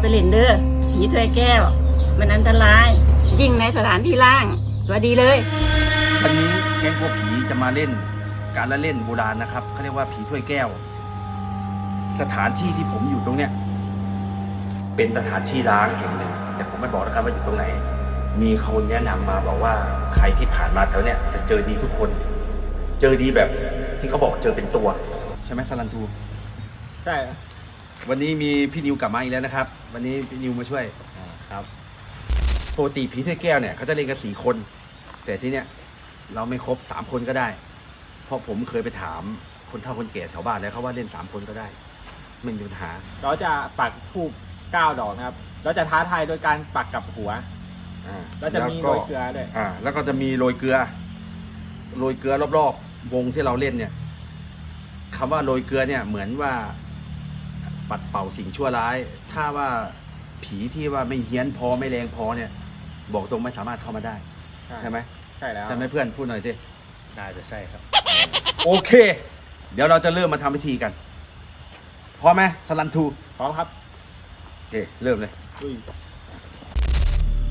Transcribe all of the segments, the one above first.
ไปเล่นเด้อผีถ้วยแก้ว มันอันตราย ยิ่งในสถานที่ล่างสวัสดีเลย วันนี้แก๊งกลัวผีจะมาเล่นการละเล่นโบราณนะครับเขาเรียกว่าผีถ้วยแก้ว สถานที่ที่ผมอยู่ตรงเนี้ยเป็นสถานที่ร้างแห่งหนึ่งแต่ผมไม่บอกนะครับว่าอยู่ตรงไหน มีคนแนะนำมาบอกว่าใครที่ผ่านมาแถวเนี้ยจะเจอดีทุกคน เจอดีแบบที่เขาบอกเจอเป็นตัว ใช่ไหมสลันทู ใช่ วันนี้มีพี่นิวกลับมาอีกแล้วนะครับ วันนี้พี่นิวมาช่วยครับปกติผีถ้วยแก้วเนี่ยเขาจะเล่นกันสี่คน แต่ที่เนี้ยเราไม่ครบสามคนก็ได้ เพราะผมเคยไปถามคนเฒ่าคนแก่แถวบ้านแล้วเขาว่าเล่นสามคนก็ได้ไม่มีปัญหา เราจะปักทูบเก้าดอกนะครับ เราจะท้าทายโดยการปักกับหัว อ่าแล้วจะมีโรยเกลือด้วย อ่า แล้วก็จะมีโรยเกลือโรยเกลือรอบๆวงที่เราเล่นเนี่ยคำว่าโรยเกลือเนี่ยเหมือนว่า ปัดเป่าสิ่งชั่วร้าย ถ้าว่าผีที่ว่าไม่เฮี้ยนพอไม่แรงพอเนี่ย บอกตรงไม่สามารถเข้ามาได้ใช่ไหมใช่แล้วใช่ไหมเพื่อนพูดหน่อยสิน่าจะใช่ครับ โอเค เดี๋ยวเราจะเริ่มมาทำพิธีกันพร้อมไหมสลันทูพร้อมครับโอเคเริ่มเลยอุ้ย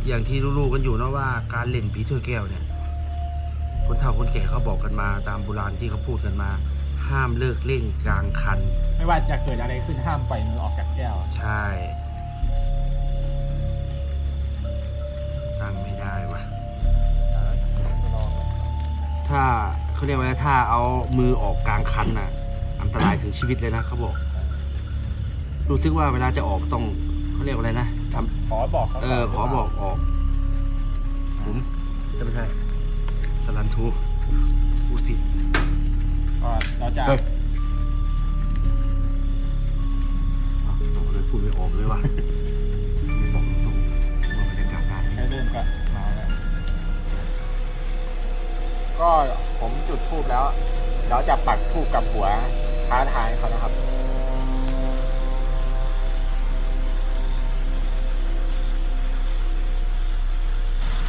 อย่างที่รู้ๆกันอยู่นะว่าการเล่นผีถ้วยแก้วเนี่ย คนเฒ่าคนแก่เขาบอกกันมาตามโบราณที่เขาพูดกันมา ห้ามเลิกเล่นกลางคัน ไม่ว่าจะเกิดอะไรขึ้นห้ามปล่อยมือออกจากแก้ว ใช่ ตั้งไม่ได้วะถ้าเขาเรียกว่าอะไรถ้าเอามือออกกลางคันน่ะ อันตรายถึงชีวิตเลยนะเขาบอก รู้สึกว่าเวลาจะออกต้องเขาเรียกว่าอะไรนะทำขอบอกเขาเออขอบอกออกผมจะไม่ใช่สลันทูพูดผิด ก็เราจะเฮ้ย อ้าวต่อเลยพูดไม่ออกเลยว่ะไม่บอกตรงๆว่าบรรยากาศงานให้เริ่มกันมาแล้วก็ผมจุดทูบแล้ว เราจะปักทูบกับหัวท้าทายเขานะครับ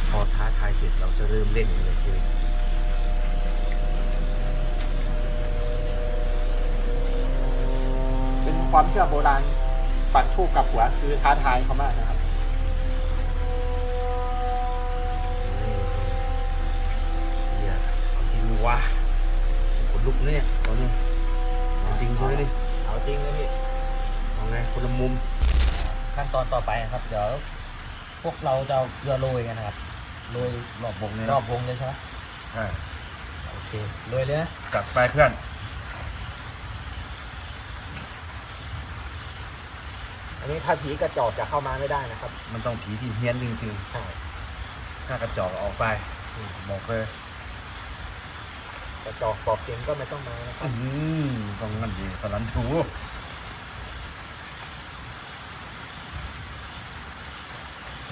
พอท้าทายเสร็จเราจะเริ่มเล่นกันเลยทีเความเชื่อโบราณปักทูบกับหัวคือท้าทายเขามากนะครับเฮียเอาจริงวะขนลุกเนี่ยตอนนี้เอาจริงใช่ไหมนี่เอาจริงเลยพี่เอาไงคนละมุม ขั้นตอนต่อไปนะครับ เดี๋ยวพวกเราจะเอาเกลือโรยกันนะครับโรยรอบวงเลยรนะอบวงเลยใช่ไหมอ่าโอเคโรยเลยนะกลับไปเพื่อน นนี้ถ้าผีกระจอกจะเข้ามาไม่ได้นะครับ มันต้องผีที่เฮี้ยนจริงใช่ๆถ้ากระจอกออกไปบอกเลยกระจอกปอบเก่งก็ไม่ต้องมานะครับ อืมต้องนั่นดีสลันทู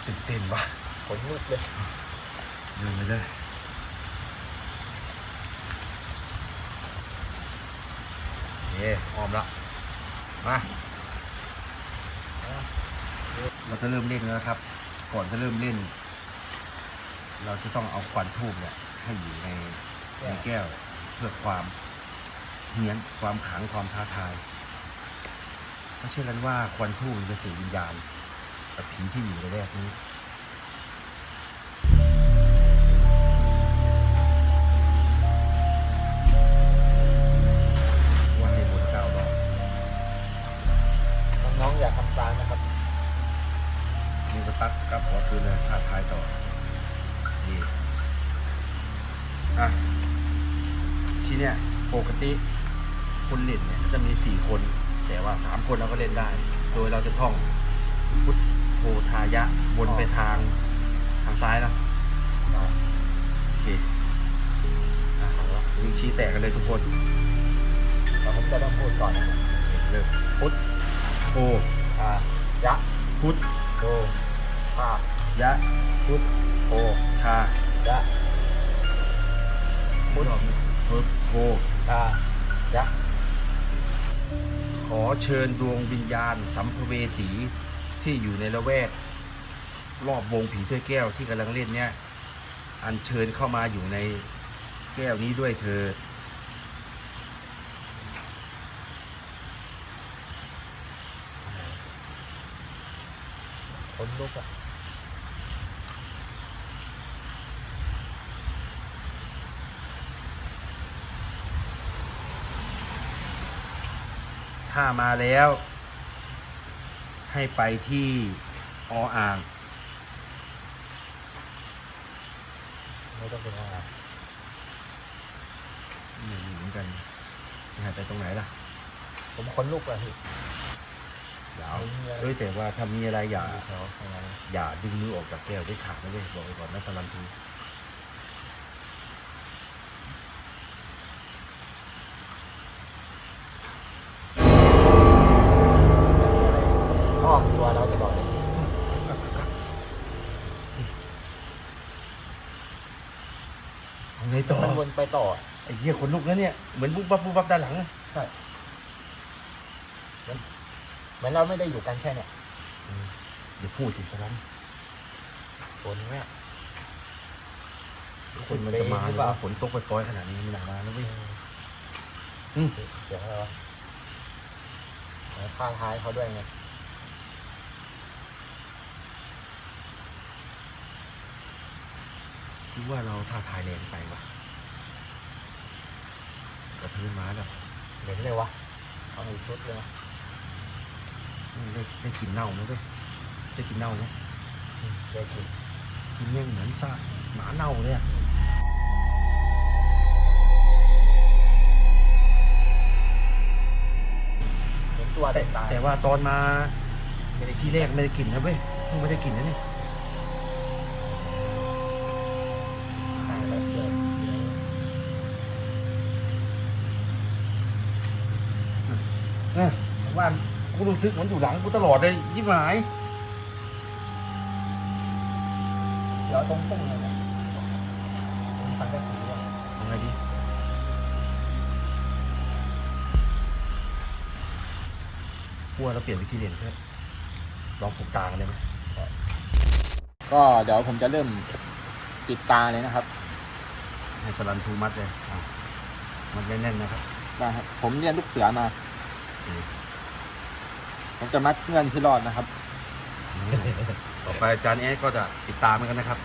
ตื่นเต้นวะขนมืดเลยเดินไปเลยเย่พร้อมละมา เราจะเริ่มเล่นแล้วนะครับ ก่อนจะเริ่มเล่น เราจะต้องเอาควันทูบเนี่ย ให้อยู่ในในแก้วเพื่อความเฮี้ยนความขลังความท้าทายเขาเชื่อกันว่าควันทูบมันจะสื่อวิญญาณกับผีที่อยู่ในแรกนี้วัน ก็ตักกลับหัวคืนเลยท้าทายต่อนี่อะที่เนี้ยปกติคนเล่นเนี่ยจะมีสี่คน แต่ว่าสามคนเราก็เล่นได้ โดยเราจะท่องพุทโธทายะวนไปทางทางซ้ายนะโอเคอะวิ่งชี้แตกกันเลยทุกคนแต่ผมจะต้องพูดก่อนนะเริ่มพุทโธอ่ายะพุทโตายะพุทโธทายะพุทพุทโธทายะขอเชิญดวงวิญญาณสัมภเวสีที่อยู่ในละแวก รอบวงผีถ้วยแก้วที่กำลังเล่นเนี่ย อัญเชิญเข้ามาอยู่ในแก้วนี้ด้วยเธอคนลุกอะ ถ้ามาแล้ว ให้ไปที่ออ่างไม่ต้องเป็นอะไรไม่รู้เหมือนกันหายไปตรงไหนล่ะ ผมคนลุกอะพี่เดี๋ยวเอ้ยแต่ว่าถ้ามีอะไรอย่าแถวตรงนั้นอย่าดึงมือออกจากแก้วได้ขาดนะเว้ยบอกไปก่อนนะสลันทู ต่อมันวนไปต่ออะไอ้เหี้ยขนลุกแล้วเนี่ยเหมือนบุบบับบุบบับด้านหลังอะเหมือนเราไม่ได้อยู่กันแค่เนี่ยอย่าพูดสิสลันคนเนี่ยคนมันจะมาหรือว่าฝนตกปล่อยๆขนาดนี้มันหนามานะเว้ยอืมเสียงอะไรวะเหมือนข้างท้ายเขาด้วยไงคิดว่าเราท่าทายแรงไปว่ะ กระพื้นม้าแบบเหม็นเลยวะเอาอีกชุดเลยนะได้ได้กลินเน่าไหมเว้ยได้กลินเน่าไหมอืมได้กลินกินแม่งเหมือนซากหมาเน่าเลยอะเหม็นตัวแต่เต็มตายแต่ว่าตอนมาที่แรกไม่ได้กลิ่นนะเว้ยเพิ่งไม่ได้กลิ่นนะนี่ต ว่ากูรู้สึกเหมันอยู่หลังกูตลอดเลยยิ่หมายเดี๋ยวตรงพุ่งเลยนะฟันก็สีอะทำไงดีกลัวเราเปลี่ยนวิธีเรียนเพื่อลองผูกตากันเลยไหมก็เดี๋ยวผมจะเริ่มปิดตาเลยนะครับ ให้สลันทูมัดเลยอะมันแน่นๆนะครับใช่ครับ ผมเรียนลูกเสือมาอืม ผมจะมัดเงื่อนที่รอดนะครับ ต่อไปอาจารย์แอดก็จะติดตามเหมือนกันนะครับ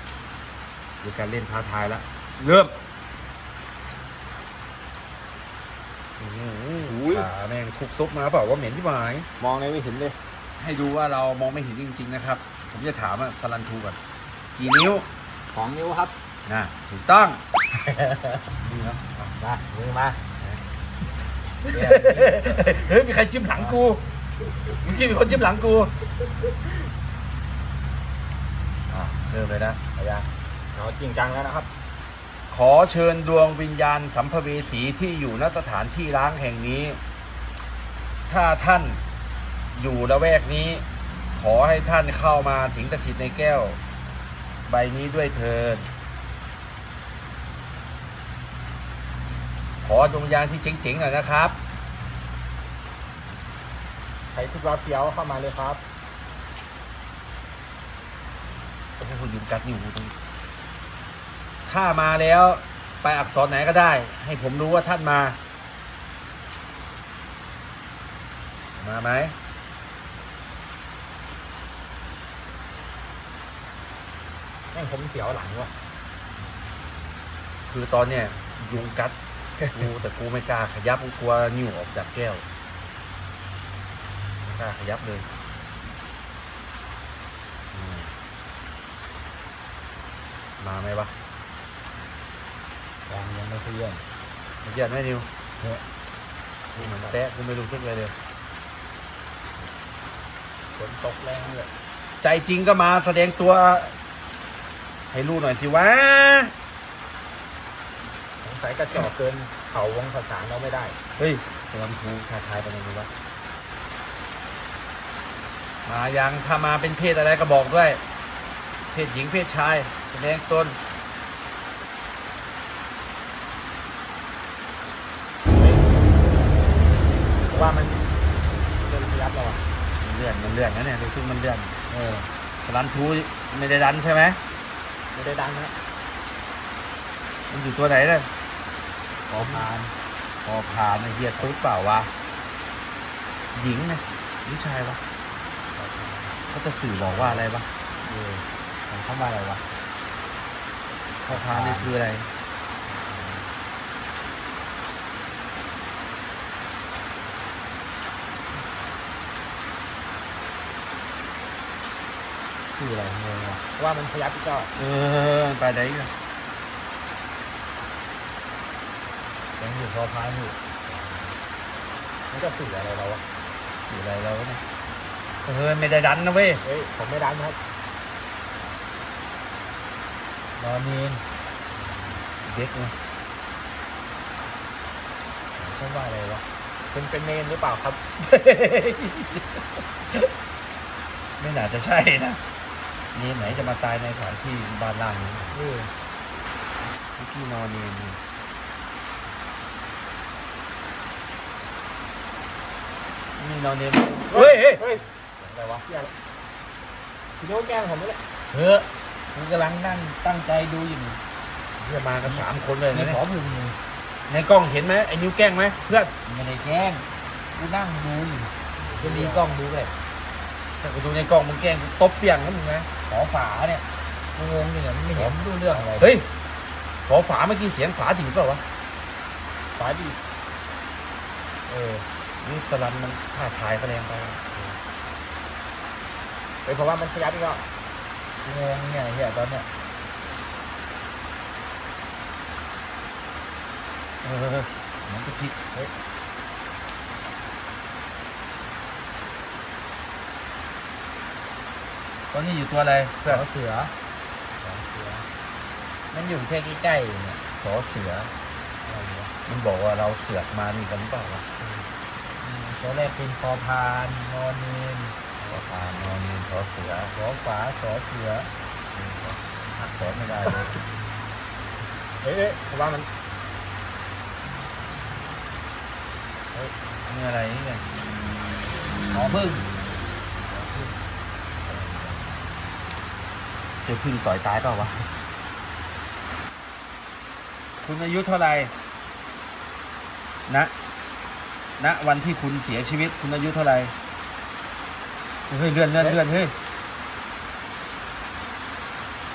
ดูการเล่นท้าทายแล้ว เริ่มโอ้โหอุ้ย ขาแม่งคุกซุปมาเปล่าว่าเหม็นที่หมาย มองในไม่เห็นเลย ให้ดูว่าเรามองไม่เห็นจริง ๆ นะครับ ผมจะถามว่าสลันทูก่อนกี่นิ้วของนิ้วครับนะถูกต้อง นี่เนาะมามือมา เฮ้ยมีใครจิ้มหลังกูเมื่อกี้มีคนจิ้มหลังกูอะเริ่มเลยนะเอาอย่าเอาจริงจังแล้วนะครับ ขอเชิญดวงวิญญาณสัมภเวสีที่อยู่ณสถานที่ร้างแห่งนี้ ถ้าท่านอยู่ละแวกนี้ ขอให้ท่านเข้ามาสิงสถิตในแก้ว ใบนี้ด้วยเถิด ขอดวงวิญญาณที่เจ๋งๆหน่อยนะครับ ใครคิดว่าเฟี้ยวเข้ามาเลยครับโอ้โหยืนกัดนิ้วกูตรงนี้ถ้ามาแล้วไปอักษรไหนก็ได้ ให้ผมรู้ว่าท่านมา มาไหมแม่งผมเสียวหลังวะคือตอนเนี้ยยุงกัด กูแต่กูไม่กล้าขยับกูกลัวนิ้วออกจากแก้วไม่กล้าขยับเลยอืมมาไหมวะยังยังไม่เคลื่อนมันเย็นไหมนิวเนี่ยกูเหมือนแตะกูไม่รู้สึกเลยเลยฝนตกแรงเลยใจจริงก็มาแสดงตัว ให้รู้หน่อยสิวะ สงสัยกระจอกเกินเขาวงภาษานเราไม่ได้ เฮ้ยตอนครูท้าทายไปเลยวะมายังถ้ามาเป็นเพศอะไรก็บอกด้วย เพศหญิงเพศชายแสดงตนว่ามันเดินขยับเราอะมันเลื่อนมันเลื่อนนะเนี่ยรู้สึกมันเลื่อนเออสลันทูไม่ได้ดันใช่ไหมไม่ได้ดังนะมันอยู่ตัวไหนเนี่ยข อพานพอผ่านไอ้เหี้ยตุ๊ดเปล่าวะหญิงนะหรือชายวะขอพานเขาจะสื่อบอกว่าอะไรปะเออมันเข้ามาอะไรวะพ่อพานี่คืออะไรคืออะไรงงวะว่ามันพยับพี่เจ้าเออไปไหนกัน ยังอยู่ พอพายอยู่มันจะสื่ออะไรเราวะสื่ออะไรเราเนี่ยเออไม่ได้ดันนะเว้ยเฮ้ยผมไม่ดันครับนอนนีนเด็กนะเข้ามาอะไรวะเป็นเป็นเนนหรือเปล่าครับ ไม่น่าจะใช่นะนี่ไหนจะมาตายในสถานที่บ้านล่างนี้เออที่นอนนี่นี่ นี่นอนเนี่ยเฮ้ยเฮ้ยเฮ้ยอะไรวะพี่อะไรพี่โน้ตแกล้งผมไม่ได้เฮ้ยกูกำลังนั่งตั้งใจดูอยู่เพื่อมากันสามคนเลยไม่นะขอพึ่งในกล้องเห็นไหมไอ้นิ้วแกล้งไหมเพื่อนไม่ได้แกล้งกูนั่งดูอยู่จะมีกล้องดูเลยถ้ากูดูในกล้องมึงแกล้งกูตบเปียงนะมึงนะขอฝาเนี่ยงงๆเนี่ยไม่เห็นดูเรื่องอะไรเฮ้ยขอฝาเมื่อกี้เสียงฝาถึงเปล่าวะฝาดีเออ นี่สลันมันท่าทายก็แรงไปเฮ้ยเพราะว่ามันพยับอีกแล้วงงเนี่ยเฮียตอนเนี้ยเออมันจะพลิกเฮ้ยตอนนี้อยู่ตัวอะไรเพื่อนขอเสือขอเสือ มันอยู่แค่ใกล้ๆเนี่ยขอเสืออะไรวะมันบอกว่าเราเสือกมานี่กันหรือเปล่าวะอืม ตัวแรกเป็นพอพานนอนเนนขอพานนอนนี่ขอเสือขอฝาขอเสือหักสอนไม่ได้เลยเฮ้ยเฮ้ยเพราะว่ามันนี่อะไรเนี่ยขอพึ่งเจอพึ่งต่อยตายเปล่าวะคุณอายุเท่าไหร่ณ ณวันที่คุณเสียชีวิตคุณอายุเท่าไหร่เฮ้ยเลื่อนเลื่อนเลื่อนเฮ้ย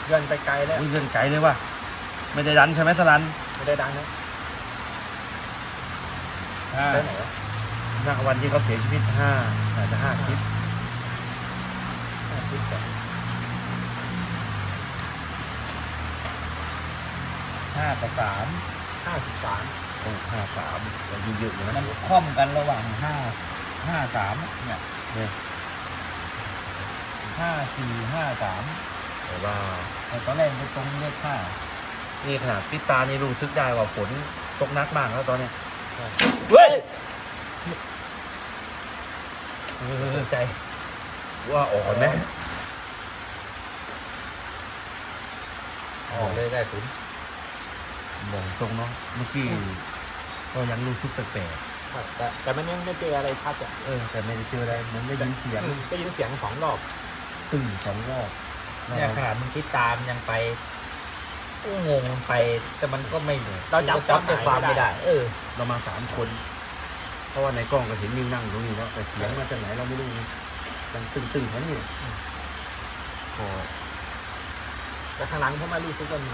เดินไปไกลแล้วอุ้ยเลื่อนไกลเลยว่ะไม่ได้ดันใช่ไหมสลันไม่ได้ดังนะห้าไปไหนวะณวันที่เขาเสียชีวิตห้าอาจจะห้าสิบห้าสิบสองห้ากับสามห้าสิบสาม โอ้ห้าสามอายุเยอะอยู่นะมันคล่อมกันระหว่างห้าห้าสามเนี่ยเนี่ยห้าสี่ห้าสามแต่ว่าแต่ตอนแรกมันตรงเลขห้านี่ขนาดปิดตานี่รู้สึกได้ว่าฝนตกหนักมากแล้วตอนเนี้ยเฮ้ยเออใจ ว่าออกไหมออกเลยได้ถุน บอกตรงเนาะเมื่อกี้ก็ยังรู้สึกแปลกแต่แต่มันยังไม่เจออะไรชัดอะๆเออ แต่ไม่ได้เจออะไรเหมือนได้ยินเสียงได้ยินเสียงสองรอบตึ้งสองรอบเนี่ยขนาดมันคิดตามยังไปก็งงมันไป แต่มันก็ไม่เราจับจับใจความไม่ได้ เออ เรามาสามคน เพราะว่าในกล้องก็เห็นนิวนั่งอยู่ตรงนี้แล้วแต่เสียงมาจากไหนเราไม่รู้นะดังตึ้งๆแค่นี้พอแต่ข้างหลังเขามารู้สึกว่ามี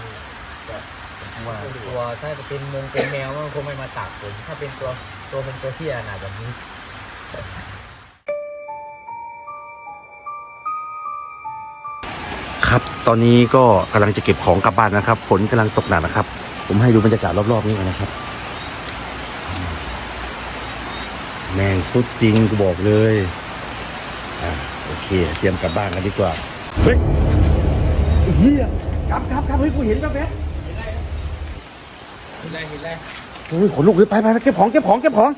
ว่าตัวถ้าจะเป็นมงเป็นแมวมันคงไม่มาตักผมถ้าเป็นตัวตัวเป็นตัวเที่ยนะแบบนี้ครับ ตอนนี้ก็กำลังจะเก็บของกลับบ้านนะครับ ฝนกำลังตกหนักนะครับ ผมให้ดูบรรยากาศรอบๆนี้กันนะครับ แมงสุดจริงกูบอกเลย อ่าโอเค เตรียมกลับบ้านกันดีกว่า เฮ้ยเฮียกลับกลับกลับเฮ้ยกูเห็นแป๊บ เห็นไรเห็นไรๆโอ้ยขนลุกเลยไปไปไปเก็บของเก็บของเก็บของ